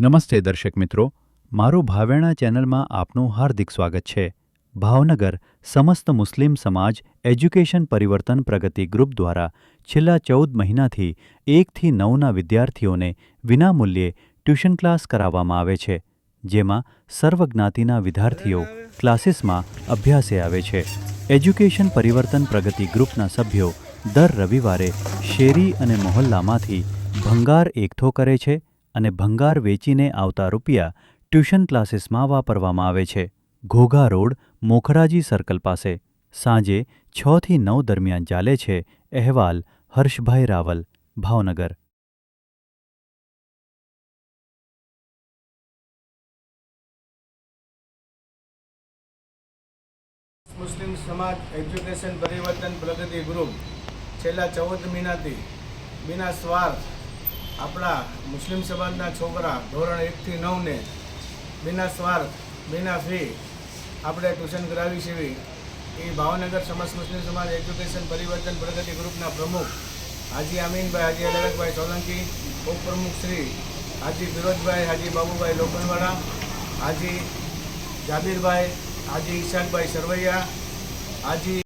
નમસ્તે દર્શક મિત્રો, મારું ભાવેણા ચેનલમાં આપનું હાર્દિક સ્વાગત છે. ભાવનગર સમસ્ત મુસ્લિમ સમાજ એજ્યુકેશન પરિવર્તન પ્રગતિ ગ્રુપ દ્વારા છેલ્લા ચૌદ મહિનાથી એકથી નવના વિદ્યાર્થીઓને વિનામૂલ્યે ટ્યુશન ક્લાસ કરાવવામાં આવે છે, જેમાં સર્વજ્ઞાતિના વિદ્યાર્થીઓ ક્લાસીસમાં અભ્યાસે આવે છે. એજ્યુકેશન પરિવર્તન પ્રગતિ ગ્રુપના સભ્યો દર રવિવારે શેરી અને મહોલ્લામાંથી ભંગાર એકઠો કરે છે અને ભંગાર વેચીને આવતા રૂપિયા ટ્યુશન ક્લાસીસમાં વાપરવામાં આવે છે. ઘોઘા રોડ, મોખરાજી સર્કલ પાસે. સાંજે છ થી નવ દરમિયાન ચાલે છે અહેવાલ હર્ષભાઈ રાવલ, ભાવનગર. મુસ્લિમ સમાજ એજ્યુકેશન પરિવર્તન પ્રગતિ ગ્રુપ છેલ્લા ચૌદ મહિનાથી બિના સ્વાર્થ આપણા મુસ્લિમ સમાજના છોકરા ધોરણ એકથી નવને બિના સ્વાર્થ, બિના ફી આપણે ટ્યુશન કરાવી છે એ ભાવનગર સમસ્ત મુસ્લિમ સમાજ એજ્યુકેશન પરિવર્તન પ્રગતિ ગ્રુપના પ્રમુખ હાજી અમીનભાઈ હાજી અલગભાઈ સોલંકી, ઉપપ્રમુખ શ્રી હાજી ફિરોજભાઈ, હાજી બાબુભાઈ લોખંડવાળા, હાજી જાબીરભાઈ, હાજી ઈશાકભાઈ સરવૈયા, હાજી